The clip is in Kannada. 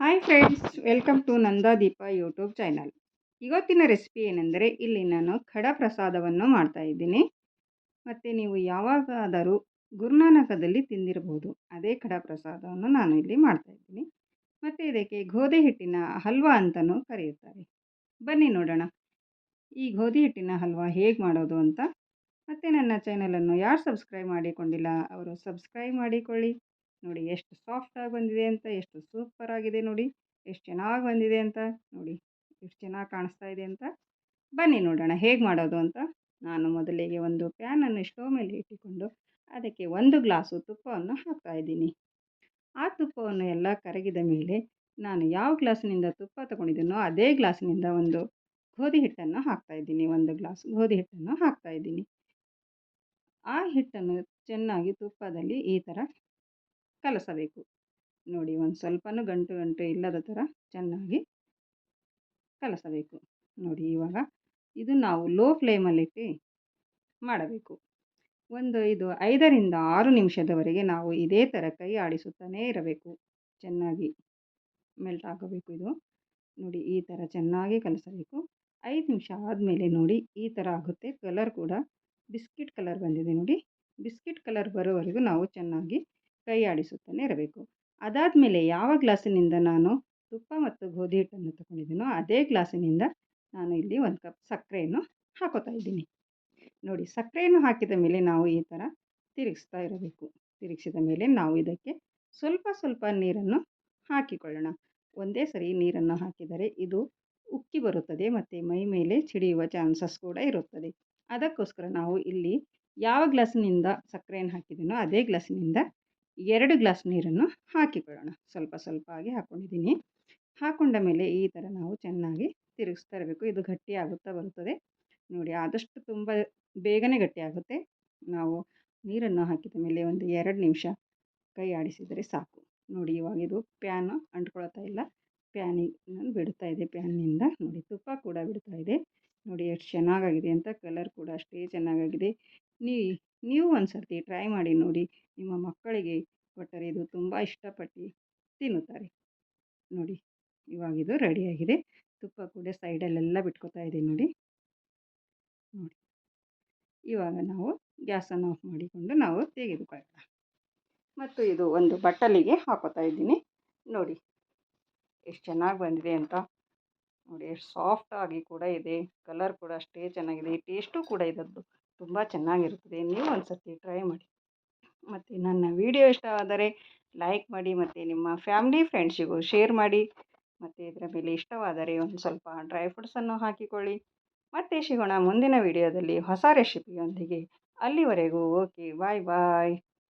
Hi friends welcome to Nandadeepa YouTube channel ಇವತ್ತಿನ ರೆಸಿಪಿ ಏನೆಂದರೆ ಇಲ್ಲಿ ನಾನು ಖಡ ಪ್ರಸಾದವನ್ನು ಮಾಡ್ತಾ ಇದ್ದೀನಿ. ಮತ್ತು ನೀವು ಯಾವಾಗಾದರೂ ಗುರುನಾನಕದಲ್ಲಿ ತಿಂದಿರಬಹುದು, ಅದೇ ಖಡ ಪ್ರಸಾದವನ್ನು ನಾನು ಇಲ್ಲಿ ಮಾಡ್ತಾ ಇದ್ದೀನಿ. ಮತ್ತು ಇದಕ್ಕೆ ಗೋಧಿ ಹಿಟ್ಟಿನ ಹಲ್ವಾ ಅಂತಲೂ ಕರೆಯುತ್ತಾರೆ. ಬನ್ನಿ ನೋಡೋಣ. ಈ ಗೋಧಿ ಹಿಟ್ಟಿನ ಹಲ್ವಾ ಹೇಗೆ ಮಾಡೋದು ಅಂತ. ಮತ್ತು ನನ್ನ ಚಾನಲನ್ನು ಯಾರು ಸಬ್ಸ್ಕ್ರೈಬ್ ಮಾಡಿಕೊಂಡಿಲ್ಲ, ಅವರು ಸಬ್ಸ್ಕ್ರೈಬ್ ಮಾಡಿಕೊಳ್ಳಿ. ನೋಡಿ ಎಷ್ಟು ಸಾಫ್ಟಾಗಿ ಬಂದಿದೆ ಅಂತ, ಎಷ್ಟು ಸೂಪರ್ ಆಗಿದೆ ನೋಡಿ, ಎಷ್ಟು ಚೆನ್ನಾಗಿ ಬಂದಿದೆ ಅಂತ, ನೋಡಿ ಎಷ್ಟು ಚೆನ್ನಾಗಿ ಕಾಣಿಸ್ತಾ ಇದೆ ಅಂತ ಬನ್ನಿ ನೋಡೋಣ ಹೇಗೆ ಮಾಡೋದು ಅಂತ. ನಾನು ಮೊದಲಿಗೆ ಒಂದು ಪ್ಯಾನನ್ನು ಸ್ಟೋವ್ ಮೇಲೆ ಇಟ್ಟುಕೊಂಡು ಅದಕ್ಕೆ ಒಂದು ಗ್ಲಾಸು ತುಪ್ಪವನ್ನು ಹಾಕ್ತಾ ಇದ್ದೀನಿ. ಆ ತುಪ್ಪವನ್ನು ಎಲ್ಲ ಕರಗಿದ ಮೇಲೆ ನಾನು ಯಾವ ಗ್ಲಾಸಿನಿಂದ ತುಪ್ಪ ತಗೊಂಡಿದ್ದೀನೋ ಅದೇ ಗ್ಲಾಸಿನಿಂದ ಒಂದು ಗೋಧಿ ಹಿಟ್ಟನ್ನು ಹಾಕ್ತಾ ಇದ್ದೀನಿ. ಒಂದು ಗ್ಲಾಸ್ ಗೋಧಿ ಹಿಟ್ಟನ್ನು ಹಾಕ್ತಾ ಇದ್ದೀನಿ. ಆ ಹಿಟ್ಟನ್ನು ಚೆನ್ನಾಗಿ ತುಪ್ಪದಲ್ಲಿ ಈ ಥರ ಕಲಸಬೇಕು. ನೋಡಿ, ಒಂದು ಸ್ವಲ್ಪನೂ ಗಂಟು ಗಂಟು ಇಲ್ಲದ ಥರ ಚೆನ್ನಾಗಿ ಕಲಸಬೇಕು. ನೋಡಿ, ಇವಾಗ ಇದು ನಾವು ಲೋ ಫ್ಲೇಮಲ್ಲಿಟ್ಟು ಮಾಡಬೇಕು. ಒಂದು ಇದು ಐದರಿಂದ ಆರು ನಿಮಿಷದವರೆಗೆ ನಾವು ಇದೇ ಥರ ಕೈ ಆಡಿಸುತ್ತಾನೇ ಇರಬೇಕು. ಚೆನ್ನಾಗಿ ಮೆಲ್ಟ್ ಆಗಬೇಕು ಇದು. ನೋಡಿ, ಈ ಥರ ಚೆನ್ನಾಗಿ ಕಲಸಬೇಕು. ಐದು ನಿಮಿಷ ಆದಮೇಲೆ ನೋಡಿ, ಈ ಥರ ಆಗುತ್ತೆ. ಕಲರ್ ಕೂಡ ಬಿಸ್ಕಿಟ್ ಕಲರ್ ಬಂದಿದೆ ನೋಡಿ. ಬಿಸ್ಕಿಟ್ ಕಲರ್ ಬರೋವರೆಗೂ ನಾವು ಚೆನ್ನಾಗಿ ಕೈ ಆಡಿಸುತ್ತಲೇ ಇರಬೇಕು. ಅದಾದಮೇಲೆ ಯಾವ ಗ್ಲಾಸಿನಿಂದ ನಾನು ತುಪ್ಪ ಮತ್ತು ಗೋಧಿ ಹಿಟ್ಟನ್ನು ತಗೊಂಡಿದ್ದೀನೋ ಅದೇ ಗ್ಲಾಸಿನಿಂದ ನಾನು ಇಲ್ಲಿ ಒಂದು ಕಪ್ ಸಕ್ಕರೆಯನ್ನು ಹಾಕೋತಾ ಇದ್ದೀನಿ. ನೋಡಿ, ಸಕ್ಕರೆಯನ್ನು ಹಾಕಿದ ಮೇಲೆ ನಾವು ಈ ಥರ ತಿರುಗಿಸ್ತಾ ಇರಬೇಕು. ತಿರುಗಿಸಿದ ಮೇಲೆ ನಾವು ಇದಕ್ಕೆ ಸ್ವಲ್ಪ ಸ್ವಲ್ಪ ನೀರನ್ನು ಹಾಕಿಕೊಳ್ಳೋಣ. ಒಂದೇ ಸರಿ ನೀರನ್ನು ಹಾಕಿದರೆ ಇದು ಉಕ್ಕಿ ಬರುತ್ತದೆ ಮತ್ತು ಮೈ ಮೇಲೆ ಸಿಡಿಯುವ ಚಾನ್ಸಸ್ ಕೂಡ ಇರುತ್ತದೆ. ಅದಕ್ಕೋಸ್ಕರ ನಾವು ಇಲ್ಲಿ ಯಾವ ಗ್ಲಾಸಿನಿಂದ ಸಕ್ಕರೆಯನ್ನು ಹಾಕಿದ್ದೀನೋ ಅದೇ ಗ್ಲಾಸಿನಿಂದ ಎರಡು ಗ್ಲಾಸ್ ನೀರನ್ನು ಹಾಕಿಕೊಳ್ಳೋಣ. ಸ್ವಲ್ಪ ಸ್ವಲ್ಪ ಆಗಿ ಹಾಕ್ಕೊಂಡಿದ್ದೀನಿ ಹಾಕೊಂಡ ಮೇಲೆ ಈ ಥರ ನಾವು ಚೆನ್ನಾಗಿ ತಿರುಗಿಸ್ತಾ ಇರಬೇಕು ಇದು ಗಟ್ಟಿ ಆಗುತ್ತಾ ಬರುತ್ತದೆ. ನೋಡಿ, ಆದಷ್ಟು ತುಂಬ ಬೇಗನೆ ಗಟ್ಟಿ ಆಗುತ್ತೆ. ನಾವು ನೀರನ್ನು ಹಾಕಿದ ಮೇಲೆ ಒಂದು ಎರಡು ನಿಮಿಷ ಕೈ ಆಡಿಸಿದರೆ ಸಾಕು. ನೋಡಿ, ಇವಾಗ ಇದು ಪ್ಯಾನು ಅಂಟ್ಕೊಳ್ತಾ ಇಲ್ಲ. ಪ್ಯಾನಿಗೆ ಬಿಡ್ತಾ ಇದೆ. ಪ್ಯಾನ್ನಿಂದ ನೋಡಿ, ತುಪ್ಪ ಕೂಡ ಬಿಡ್ತಾ ಇದೆ. ನೋಡಿ, ಎಷ್ಟು ಚೆನ್ನಾಗಾಗಿದೆ ಅಂತ ಕಲರ್ ಕೂಡ ಅಷ್ಟೇ ಚೆನ್ನಾಗಾಗಿದೆ. ನೀ ನೀವು ಒಂದು ಸರ್ತಿ ಟ್ರೈ ಮಾಡಿ ನೋಡಿ. ನಿಮ್ಮ ಮಕ್ಕಳಿಗೆ ಕೊಟ್ಟರೆ ಇದು ತುಂಬ ಇಷ್ಟಪಟ್ಟು ತಿನ್ನುತ್ತಾರೆ. ನೋಡಿ ಇವಾಗಿದು ರೆಡಿಯಾಗಿದೆ ತುಪ್ಪ ಕೂಡ ಸೈಡಲ್ಲೆಲ್ಲ ಬಿಟ್ಕೋತಾ ಇದ್ದೀನಿ ನೋಡಿ. ನೋಡಿ. ಇವಾಗ ನಾವು ಗ್ಯಾಸನ್ನು ಆಫ್ ಮಾಡಿಕೊಂಡು ನಾವು ತೆಗೆದುಕೊಳ್ಳೋಣ. ಮತ್ತು ಇದು ಒಂದು ಬಟ್ಟಲಿಗೆ ಹಾಕೋತಾ ಇದ್ದೀನಿ. ನೋಡಿ, ಎಷ್ಟು ಚೆನ್ನಾಗಿ ಬಂದಿದೆ ಅಂತ. ನೋಡಿ, ಎಷ್ಟು ಸಾಫ್ಟಾಗಿ ಕೂಡ ಇದೆ. ಕಲರ್ ಕೂಡ ಅಷ್ಟೇ ಚೆನ್ನಾಗಿದೆ. ಟೇಸ್ಟು ಕೂಡ ಇದರದ್ದು ತುಂಬ ಚೆನ್ನಾಗಿರುತ್ತದೆ. ನೀವು ಒಂದು ಸರ್ತಿ ಟ್ರೈ ಮಾಡಿ. ಮತ್ತು ನನ್ನ ವಿಡಿಯೋ ಇಷ್ಟವಾದರೆ ಲೈಕ್ ಮಾಡಿ, ಮತ್ತು ನಿಮ್ಮ ಫ್ಯಾಮ್ಲಿ ಫ್ರೆಂಡ್ಸಿಗೂ ಶೇರ್ ಮಾಡಿ. ಮತ್ತು ಇದರ ಮೇಲೆ ಇಷ್ಟವಾದರೆ ಒಂದು ಸ್ವಲ್ಪ ಡ್ರೈ ಫ್ರೂಟ್ಸನ್ನು ಹಾಕಿಕೊಳ್ಳಿ. ಮತ್ತೆ ಸಿಗೋಣ ಮುಂದಿನ ವಿಡಿಯೋದಲ್ಲಿ ಹೊಸ ರೆಸಿಪಿಯೊಂದಿಗೆ ಅಲ್ಲಿವರೆಗೂ ಓಕೆ ಬಾಯ್ ಬಾಯ್